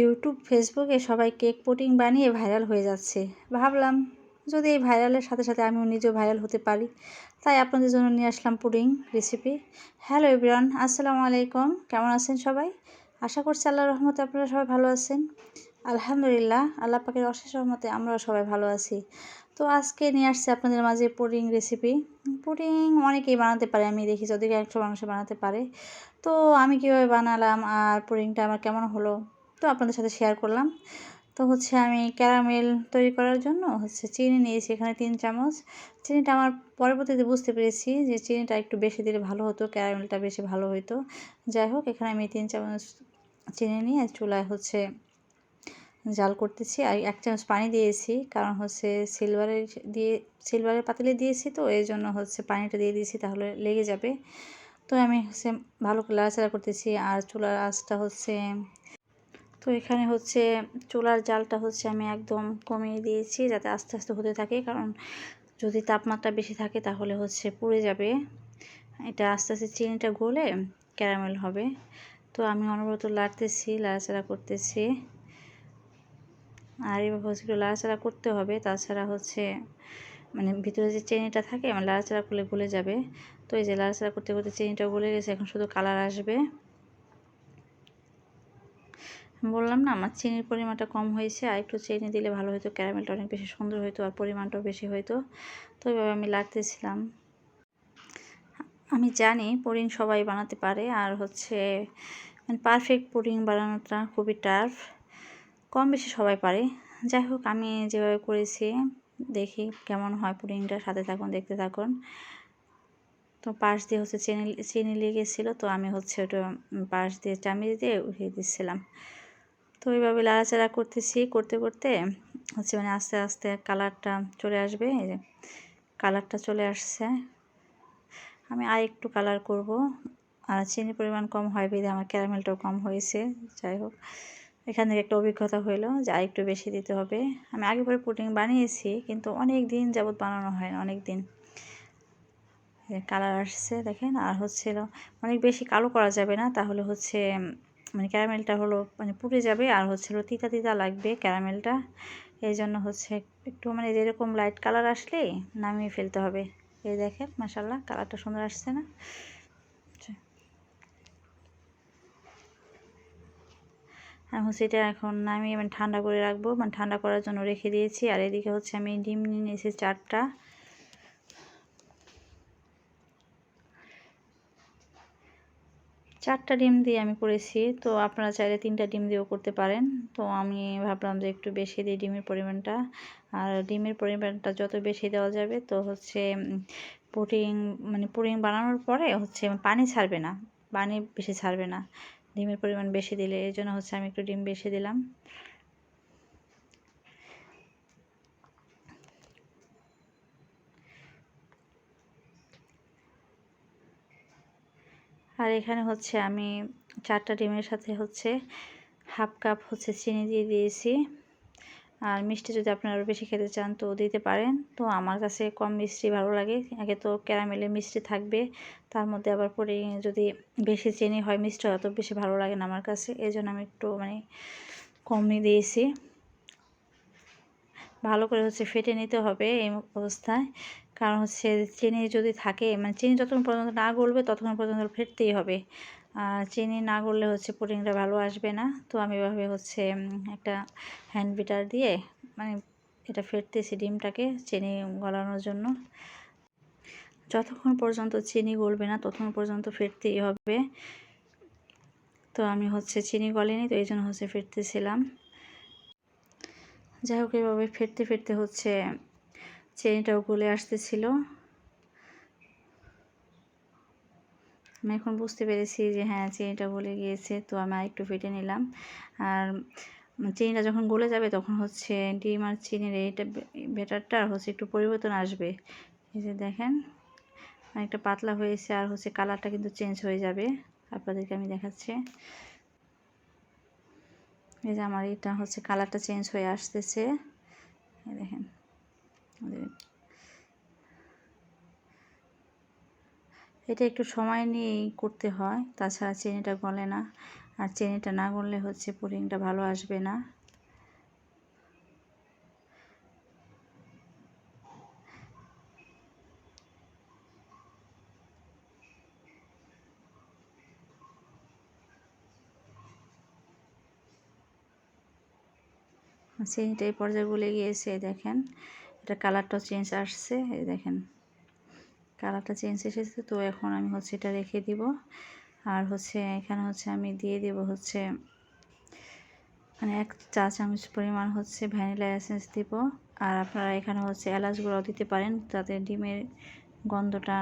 YouTube, ফেসবুকে সবাই cake pudding বানিয়ে ভাইরাল হয়ে যাচ্ছে। ভাবলাম, যদি এই ভাইরালের সাথে সাথে আমিও নিজেও ভাইরাল হতে পারি, তাই আপনাদের জন্য নিয়ে আসলাম পুডিং রেসিপি। হ্যালো এভরিওয়ান, আসসালামু আলাইকুম, কেমন আছেন সবাই? আশা করছি আল্লাহ রহমতে আপনারা সবাই ভালো আছেন। আলহামদুলিল্লাহ, আল্লাহ পাকের অশেষ রহমতে আমরাও সবাই ভালো আছি। তো আজকে নিয়ে আসছি আপনাদের মাঝে পুডিং রেসিপি। পুডিং অনেকেই বানাতে পারে, আমি দেখি যদি একশো মানুষ বানাতে পারে। তো আমি কীভাবে বানালাম আর পুডিংটা আমার কেমন হলো? তো আপনাদের সাথে শেয়ার করলাম। তো হচ্ছে আমি ক্যারামেল তৈরি করার জন্য হচ্ছে চিনি নিয়েছি এখানে তিন চামচ। চিনিটা আমার পরবর্তীতে বুঝতে পেরেছি যে চিনিটা একটু বেশি দিলে ভালো হতো ক্যারামেলটা বেশি ভালো হতো যাই হোক, এখানে আমি তিন চামচ চিনি নিয়ে চুলায় হচ্ছে জাল করতেছি আর এক চামচ পানি দিয়েছি। কারণ হচ্ছে সিলভারের দিয়ে সিলভারের পাতিলে দিয়েছি তো, এই জন্য হচ্ছে পানিটা দিয়ে দিয়েছি তাহলে লেগে যাবে। তো আমি হচ্ছে ভালো করে লাড়াচাড়া করতেছি আর চুলার আঁচটা হচ্ছে তো এখানে হচ্ছে চুলার জালটা হচ্ছে আমি একদম কমিয়ে দিয়েছি যাতে আস্তে আস্তে হতে থাকে। কারণ যদি তাপমাত্রা বেশি থাকে তাহলে হচ্ছে পুড়ে যাবে। এটা আস্তে আস্তে চিনিটা গলে ক্যারামেল হবে। তো আমি অনবরত লাড়তেছি, লাড়াচাড়া করতেছি। আর এভাবে হচ্ছে একটু লাড়াচাড়া করতে হবে। তাছাড়া হচ্ছে মানে ভিতরে যে চেনিটা থাকে মানে লাড়াচাড়া করলে গলে যাবে। তো এই যে লাড়াচাড়া করতে করতে চিনিটা গলে গেছে, এখন শুধু কালার আসবে। বললাম না, আমার চিনির পরিমাণটা কম হয়েছে, আর একটু চিনি দিলে ভালো হতো ক্যারামেলটা অনেক বেশি সুন্দর হতো আর পরিমাণটাও বেশি হতো তো এইভাবে আমি লাগতেছিলাম আমি জানি পুডিং সবাই বানাতে পারে, আর হচ্ছে মানে পারফেক্ট পুডিং বানানোটা খুবই টাফ কম বেশি সবাই পারে। যাই হোক, আমি যেভাবে করেছি, দেখি কেমন হয় পুডিংটা সাথে থাকুন, দেখতে থাকুন। তো পাশ দিয়ে হচ্ছে চিনি চিনি লেগেছিলো, তো আমি হচ্ছে ওটা পাশ দিয়ে চামিচ দিয়ে উঠিয়ে দিচ্ছিলাম তো ওইভাবে লাড়াচাড়া করতেছি, করতে করতে হচ্ছে মানে আস্তে আস্তে কালারটা চলে আসবে, এই যে কালারটা চলে আসছে। আমি আর একটু কালার করব। আর চিনির পরিমাণ কম হয়, বেঁধে আমার ক্যারামেলটাও কম হয়েছে, যাই হোক। এখান থেকে একটা অভিজ্ঞতা হইল যে আর একটু বেশি দিতে হবে। আমি আগে পরে পুডিং বানিয়েছি, কিন্তু অনেক দিন যাবৎ বানানো হয় না, অনেক দিন। কালার আসছে, দেখেন। আর হচ্ছিল অনেক বেশি কালো করা যাবে না, তাহলে হচ্ছে মানে ক্যারামেলটা হলো মানে পুড়ে যাবে আর হচ্ছে তিতা তিতা লাগবে ক্যারামেলটা। এই জন্য হচ্ছে একটু মানে যেরকম লাইট কালার আসলেই নামিয়ে ফেলতে হবে। এই দেখেন মাসাল্লাহ কালারটা সুন্দর আসছে না? আমি হচ্ছে এটা এখন নামিয়ে মানে ঠান্ডা করে রাখব। মানে ঠান্ডা করার জন্য রেখে দিয়েছি। আর এদিকে হচ্ছে আমি ডিম নিয়ে নিয়েছি চারটা। চারটা ডিম দিয়ে আমি করেছি, তো আপনারা চাইলে তিনটা ডিম দিয়েও করতে পারেন। তো আমি ভাবলাম যে একটু বেশি দিই ডিমের পরিমাণটা। আর ডিমের পরিমাণটা যত বেশি দেওয়া যাবে, তো হচ্ছে পুডিং মানে পুডিং বানানোর পরে হচ্ছে পানি ছাড়বে না, পানি বেশি ছাড়বে না। ডিমের পরিমাণ বেশি দিলে এই জন্য হচ্ছে আমি একটু ডিম বেশি দিলাম। আর এখানে হচ্ছে আমি চারটা ডিমের সাথে হচ্ছে হাফ কাপ হচ্ছে চিনি দিয়ে দিয়েছি। আর মিষ্টি যদি আপনারা বেশি খেতে চান তো দিতে পারেন। তো আমার কাছে কম মিষ্টি ভালো লাগে। আগে তো ক্যারামেলে মিষ্টি থাকবে। তার মধ্যে আবার পরে যদি বেশি চিনি হয় মিষ্টি অত বেশি ভালো লাগে না আমার কাছে। এই জন্য আমি একটু মানে কমই দিয়েছি। ভালো করে হচ্ছে ফেটে নিতে হবে এই অবস্থায়। কারণ হচ্ছে চিনি যদি থাকে মানে চিনি যতক্ষণ পর্যন্ত না গলবে ততক্ষণ পর্যন্ত ফেটতেই হবে। আর চিনি না গললে হচ্ছে পুডিংটা ভালো আসবে না। তো আমি এভাবে হচ্ছে একটা হ্যান্ড বিটার দিয়ে মানে এটা ফেটতেছি ডিমটাকে চিনি গলানোর জন্য। যতক্ষণ পর্যন্ত চিনি গলবে না ততক্ষণ পর্যন্ত ফেটতেই হবে। তো আমি হচ্ছে চিনি গলেনি, তো এই জন্য হচ্ছে ফেটতেছিলাম। যাই হোক, এভাবে ফেটতে ফেটতে হচ্ছে, চেনিটাও গলে আসতেছিল। আমি এখন বুঝতে পেরেছি যে হ্যাঁ চিনিটা গলে গিয়েছে, তো আমি একটু ফেটে নিলাম। আর চিনিটা যখন গলে যাবে, তখন হচ্ছে ডিম আর চিনির এইটা বেটারটা হচ্ছে একটু পরিবর্তন আসবে। এই যে দেখেন, অনেকটা পাতলা হয়েছে আর হচ্ছে কালারটা কিন্তু চেঞ্জ হয়ে যাবে। আপনাদেরকে আমি দেখাচ্ছি। এই যে আমার এটা হচ্ছে কালারটা চেঞ্জ হয়ে আসতেছে। দেখেন। এটা একটু সময় নিয়েই করতে হয়, তাছাড়া চেনিটা গলে না। আর চেনিটা না গলে হচ্ছে পুডিংটা ভালো আসবে না। চিনিটা এই পর্যায়ে গলে গিয়েছে দেখেন। এটা কালারটাও চেঞ্জ আসছে, এই দেখেন। কালারটা চেঞ্জ এসেছে, তো এখন আমি হচ্ছে এটা রেখে দিব। আর হচ্ছে এখানে হচ্ছে আমি দিয়ে দেব হচ্ছে মানে এক চা চামচ পরিমাণ হচ্ছে ভ্যানিলা এসেন্স দিব। আর আপনারা এখানে হচ্ছে এলাচ গুঁড়াও দিতে পারেন তাতে ডিমের গন্ধটা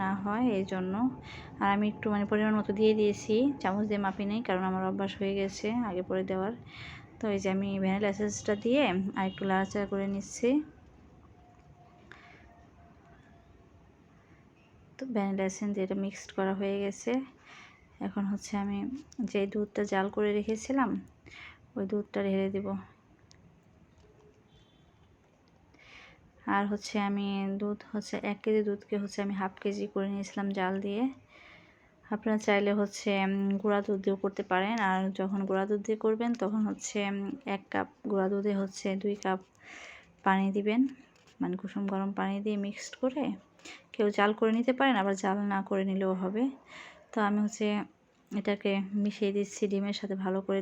না হয়, এই জন্য। আর আমি একটু মানে পরিমাণ মতো দিয়ে দিয়েছি, চামচ দিয়ে মাপি নেই, কারণ আমার অভ্যাস হয়ে গেছে আগে পরে দেওয়ার। তো এই যে আমি ভ্যানিলা এসেন্সটা দিয়ে আর একটু লাড়াচাড়া করে নিচ্ছি। তো ভ্যানিলা এসেন্স এটা মিক্সড করা হয়ে গেছে। এখন হচ্ছে আমি যে দুধটা জাল করে রেখেছিলাম, ওই দুধটা ঢেলে দেব। আর হচ্ছে আমি দুধ, হচ্ছে এক কেজি দুধকে হচ্ছে আমি হাফ কেজি করে নিয়েছিলাম জাল দিয়ে। আপনারা চাইলে হচ্ছে গুঁড়া দুধ দিয়েও করতে পারেন। আর যখন গুঁড়া দুধ দিয়ে করবেন, তখন হচ্ছে এক কাপ গুঁড়া দুধে হচ্ছে দুই কাপ পানি দিবেন। মানে কুসুম গরম পানি দিয়ে মিক্সড করে কেউ জাল করে নিতে পারেন, আবার জাল না করে নিলেও হবে। তো আমি হচ্ছে, এটাকে মিশিয়ে দিচ্ছি ডিমের সাথে ভালো করে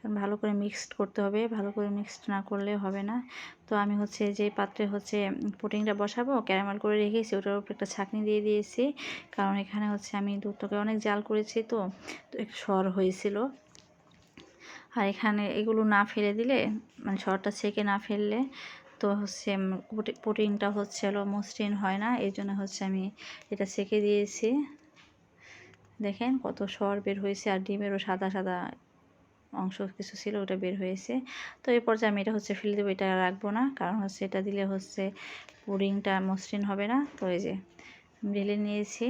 দুধকে ভালো করে মিক্সড করতে হবে, ভালো করে মিক্সড না করলে হবে না। তো আমি হচ্ছে যে পাত্রে হচ্ছে পুটিংটা বসাবো, ক্যারামেল করে রেখেছি, ওটার উপর একটা ছাকনি দিয়ে দিয়েছি। কারণ এখানে হচ্ছে আমি দুধটাকে অনেক জাল করেছি তো একটু সর হয়েছিল। আর এখানে এগুলো না ফেলে দিলে মানে সরটা ছেঁকে না ফেললে তো হচ্ছে পুটিংটা হচ্ছে হলো মসৃণ হয় না, এই জন্য হচ্ছে আমি এটা সেঁকে দিয়েছি। দেখেন কত সর বের হয়েছে, আর ডিমেরও সাদা সাদা অংশ কিছু ছিল, ওটা বের হয়েছে। তো এই পর্যায়ে আমি এটা হচ্ছে ফেলে দেবো, এটা রাখব না, কারণ হচ্ছে এটা দিলে হচ্ছে পুডিংটা মসৃণ হবে না। তো এই যে ঢেলে নিয়েছি।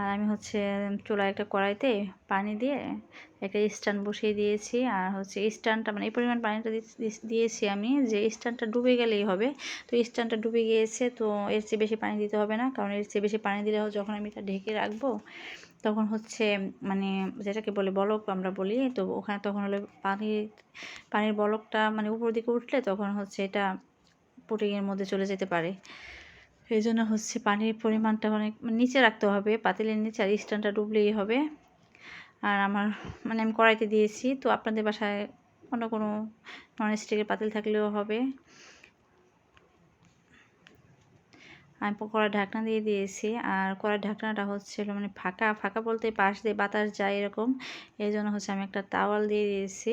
আর আমি হচ্ছে চুলা একটা কড়াইতে পানি দিয়ে একটা স্ট্যান্ড বসিয়ে দিয়েছি। আর হচ্ছে স্ট্যান্ডটা মানে এই পরিমাণ পানিটা দিয়েছি আমি, যে স্ট্যান্ডটা ডুবে গেলেই হবে। তো স্ট্যান্ডটা ডুবে গিয়েছে, তো এর চেয়ে বেশি পানি দিতে হবে না, কারণ এর চেয়ে বেশি পানি দিলে যখন আমি এটা ঢেকে রাখব তখন হচ্ছে মানে যেটাকে বলে বলক আমরা বলি, তো ওখানে তখন হলো পানির পানির বলকটা মানে উপর দিকে উঠলে তখন হচ্ছে এটা পুটিংয়ের মধ্যে চলে যেতে পারে। এই জন্য হচ্ছে পানির পরিমাণটা অনেক মানে নিচে রাখতে হবে, পাতিলের নিচে আর স্ট্যান্ডটা ডুবলেই হবে। আর আমার মানে আমি কড়াইতে দিয়েছি, তো আপনাদের বাসায় অন্য কোনো নন স্টিকের পাতিল থাকলেও হবে। আমি কড়ার ঢাকনা দিয়ে দিয়েছি। আর কড়ার ঢাকনাটা হচ্ছিল মানে ফাঁকা ফাঁকা বলতে পাশ দিয়ে বাতাস যায় এরকম। এই জন্য হচ্ছে আমি একটা তাওয়াল দিয়ে দিয়েছি।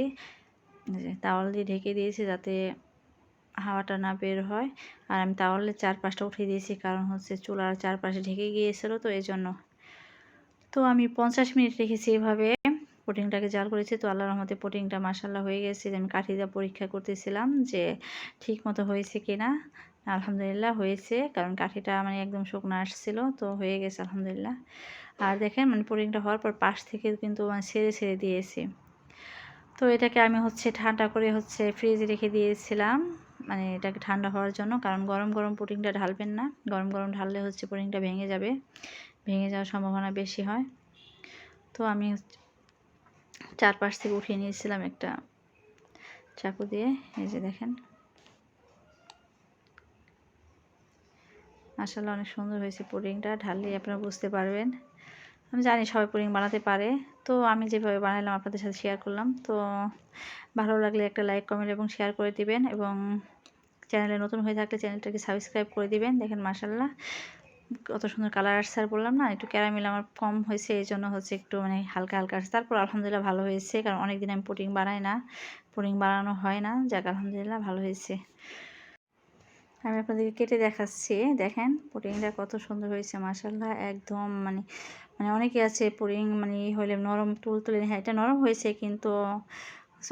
তাওয়াল দিয়ে ঢেকে দিয়েছি যাতে হাওয়াটা না বের হয়। আর আমি তাওয়ালের চারপাশটা উঠিয়ে দিয়েছি কারণ হচ্ছে চুলার চারপাশে ঢেকে গিয়েছিল তো এই জন্য। তো আমি পঞ্চাশ মিনিট রেখেছি এভাবে। পুটিংটাকে জাল করেছি তো আল্লাহর রহমতে পুটিংটা মাসাল্লাহ হয়ে গেছে। যে আমি কাঠি পরীক্ষা করতেছিলাম যে ঠিক মতো হয়েছে কিনা। আলহামদুলিল্লাহ হয়েছে। কারণ কাঠিটা মানে একদম শুকনো আসছিল, তো হয়ে গেছে আলহামদুলিল্লাহ। আর দেখেন মানে পুডিংটা হওয়ার পর পাশ থেকে কিন্তু মানে ছেড়ে ছেড়ে দিয়েছি। তো এটাকে আমি হচ্ছে ঠান্ডা করে হচ্ছে ফ্রিজে রেখে দিয়েছিলাম। মানে এটাকে ঠান্ডা হওয়ার জন্য, কারণ গরম গরম পুডিংটা ঢালবেন না। গরম গরম ঢাললে হচ্ছে পুডিংটা ভেঙে যাবে, ভেঙে যাওয়ার সম্ভাবনা বেশি হয়। তো আমি চারপাশ থেকে উঠিয়ে নিয়েছিলাম একটা চাকু দিয়ে, এই যে দেখেন। মাসাল্লাহ অনেক সুন্দর হয়েছে পুডিংটা ঢাললেই আপনারা বুঝতে পারবেন। আমি জানি সবাই পুডিং বানাতে পারে। তো আমি যেভাবে বানালাম আপনাদের সাথে শেয়ার করলাম। তো ভালো লাগলে একটা লাইক কমেন্ট এবং শেয়ার করে দিবেন এবং চ্যানেলে নতুন হয়ে থাকলে চ্যানেলটাকে সাবস্ক্রাইব করে দিবেন। দেখেন মাসাল্লাহ কত সুন্দর কালার আসছে। আর বললাম না, একটু ক্যারামেল আমার কম হয়েছে এই জন্য হচ্ছে একটু মানে হালকা হালকা আসছে। তারপর আলহামদুলিল্লাহ ভালো হয়েছে, কারণ অনেকদিন আমি পুডিং বানাই না। পুডিং বানানো হয় না, যাক আলহামদুলিল্লাহ ভালো হয়েছে। আমি আপনাদেরকে কেটে দেখাচ্ছি। দেখেন পুডিংটা কত সুন্দর হয়েছে মাসাল্লাহ একদম মানে মানে অনেকে আছে পুডিং মানে হলে নরম তুল তুলে হ্যাঁ এটা নরম হয়েছে কিন্তু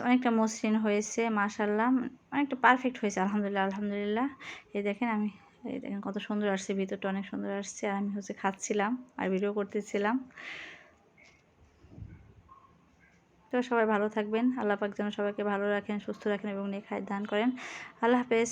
অনেকটা মসৃণ হয়েছে মাসাল্লাহ অনেকটা পারফেক্ট হয়েছে, আলহামদুলিল্লাহ আলহামদুলিল্লাহ। এই দেখেন আমি, এই দেখেন কত সুন্দর আসছে, ভিতরটা অনেক সুন্দর আসছে। আর আমি হচ্ছে খাচ্ছিলাম আর ভিডিও করতেছিলাম। তো সবাই ভালো থাকবেন, আল্লাহ পাক যেন সবাইকে ভালো রাখেন, সুস্থ রাখেন এবং নেখায় দান করেন। আল্লাহ হাফেজ।